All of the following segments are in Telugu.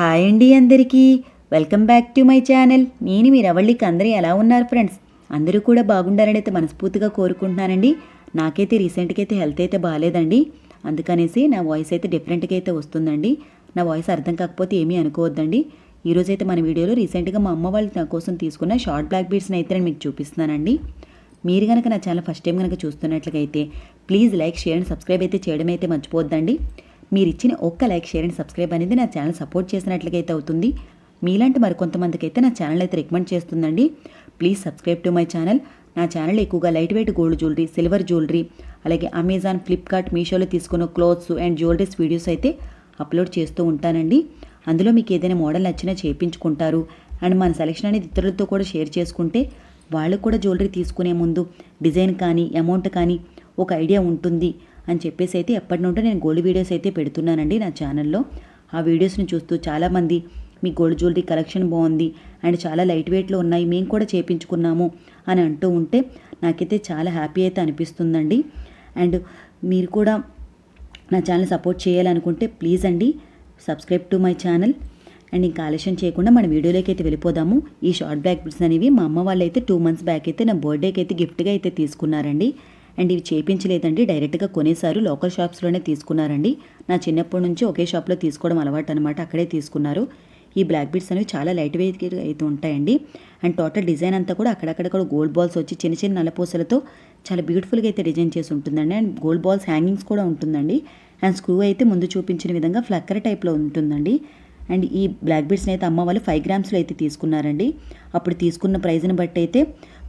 హాయ్ అండి అందరికీ. Welcome back to my channel. నేను మీ రవళ్ళికి. అందరూ ఎలా ఉన్నారు ఫ్రెండ్స్? అందరూ కూడా బాగుండాలని అయితే మనస్ఫూర్తిగా కోరుకుంటున్నానండి. నాకైతే రీసెంట్గా అయితే హెల్త్ అయితే బాగాలేదండి అందుకనేసి నా వాయిస్ అయితే డిఫరెంట్గా అయితే వస్తుందండి. నా వాయిస్ అర్థం కాకపోతే ఏమీ అనుకోవద్దండి. ఈరోజు అయితే మన వీడియోలో రీసెంట్గా మా అమ్మ వాళ్ళు నా కోసం తీసుకున్న షార్ట్ బ్లాక్ బీడ్స్ని అయితే నేను మీకు చూపిస్తున్నానండి. మీరు కనుక నా ఛానల్ ఫస్ట్ టైం కనుక చూస్తున్నట్లయితే please like share and subscribe అయితే చేయడం అయితే మర్చిపోద్దండి మీరు ఇచ్చిన ఒక్క లైక్ షేర్ అండ్ సబ్స్క్రైబ్ అనేది నా ఛానల్ సపోర్ట్ చేసినట్లయితే అవుతుంది. మీలాంటి మరికొంతమందికి అయితే నా ఛానల్ అయితే రికమెండ్ చేస్తుందండి. Please subscribe to my channel. నా ఛానల్ ఎక్కువగా light weight gold jewellery silver jewellery అలాగే అమెజాన్ ఫ్లిప్కార్ట్ మీషోలో తీసుకున్న క్లోత్స్ అండ్ జ్యువెలరీస్ వీడియోస్ అయితే అప్లోడ్ చేస్తూ ఉంటానండి. అందులో మీకు ఏదైనా మోడల్ నచ్చినా చేయించుకుంటారు. అండ్ మన సెలెక్షన్ అనేది ఇతరులతో కూడా షేర్ చేసుకుంటే వాళ్ళు కూడా జ్యువెలరీ తీసుకునే ముందు డిజైన్ కానీ అమౌంట్ కానీ ఒక ఐడియా ఉంటుంది. అని చెప్పేసి అయితే ఎప్పటి నుండో నేను గోల్డ్ వీడియోస్ అయితే పెడుతున్నానండి నా ఛానల్లో. ఆ వీడియోస్ని చూస్తూ చాలామంది మీ గోల్డ్ జ్యువెలరీ కలెక్షన్ బాగుంది అండ్ చాలా లైట్ వెయిట్లో ఉన్నాయి మేము కూడా చేపించుకున్నాము అని అంటూ ఉంటే నాకైతే చాలా హ్యాపీ అయితే అనిపిస్తుందండి. అండ్ మీరు కూడా నా ఛానల్ సపోర్ట్ చేయాలనుకుంటే ప్లీజ్ అండి subscribe to my channel. And ఇంకా ఆలస్యం చేయకుండా మన వీడియోలోకి అయితే వెళ్ళిపోదాము. ఈ షార్ట్ బ్యాక్ బిట్స్ అనేవి మా అమ్మ వాళ్ళు అయితే టూ మంత్స్ బ్యాక్ అయితే నా బర్త్డేకి అయితే గిఫ్ట్గా అయితే తీసుకున్నారండి. అండ్ ఇవి చేయించలేదండి డైరెక్ట్గా కొనేసారు లోకల్ షాప్స్లోనే తీసుకున్నారండి. నా చిన్నప్పటి నుంచి ఒకే షాప్లో తీసుకోవడం అలవాటు అనమాట అక్కడే తీసుకున్నారు. ఈ బ్లాక్ బీడ్స్ అనేవి చాలా లైట్ వెయిట్ అయితే ఉంటాయండి. అండ్ టోటల్ డిజైన్ అంతా కూడా అక్కడక్కడ కూడా గోల్డ్ బాల్స్ వచ్చి చిన్న చిన్న నలపూసలతో చాలా బ్యూటిఫుల్గా అయితే డిజైన్ చేసి ఉంటుందండి. అండ్ గోల్డ్ బాల్స్ హ్యాంగింగ్స్ కూడా ఉంటుందండి. అండ్ స్క్రూ అయితే ముందు చూపించిన విధంగా ఫ్లక్కర్ టైప్లో ఉంటుందండి. అండ్ ఈ బ్లాక్ బీడ్స్ని అయితే అమ్మ వాళ్ళు ఫైవ్ గ్రామ్స్లో అయితే తీసుకున్నారండి. అప్పుడు తీసుకున్న ప్రైజ్ని బట్టి అయితే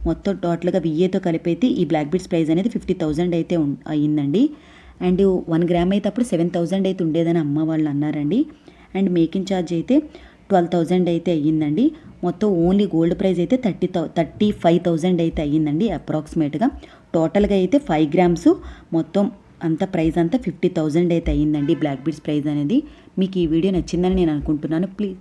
మొత్తం టోటల్గా విఏతో కలిపి అయితే ఈ బ్లాక్ బీడ్స్ ప్రైస్ అనేది ఫిఫ్టీ థౌజండ్ అయితే అయ్యిందండి. అండ్ వన్ గ్రామ్ అయితే అప్పుడు సెవెన్ థౌజండ్ అయితే ఉండేదని అమ్మ వాళ్ళు అన్నారండి. అండ్ మేకింగ్ ఛార్జ్ అయితే ట్వెల్వ్ థౌజండ్ అయితే అయ్యిందండి. మొత్తం ఓన్లీ గోల్డ్ ప్రైస్ అయితే thirty thou thirty five thousand అయితే అయ్యిందండి అప్రాక్సిమేట్గా టోటల్గా అయితే ఫైవ్ గ్రామ్స్ మొత్తం అంత ప్రైస్ అంతా ఫిఫ్టీ థౌజండ్ అయితే అయ్యిందండి బ్లాక్ బీడ్స్ ప్రైస్ అనేది. మీకు ఈ వీడియో నచ్చిందని నేను అనుకుంటున్నాను. ప్లీజ్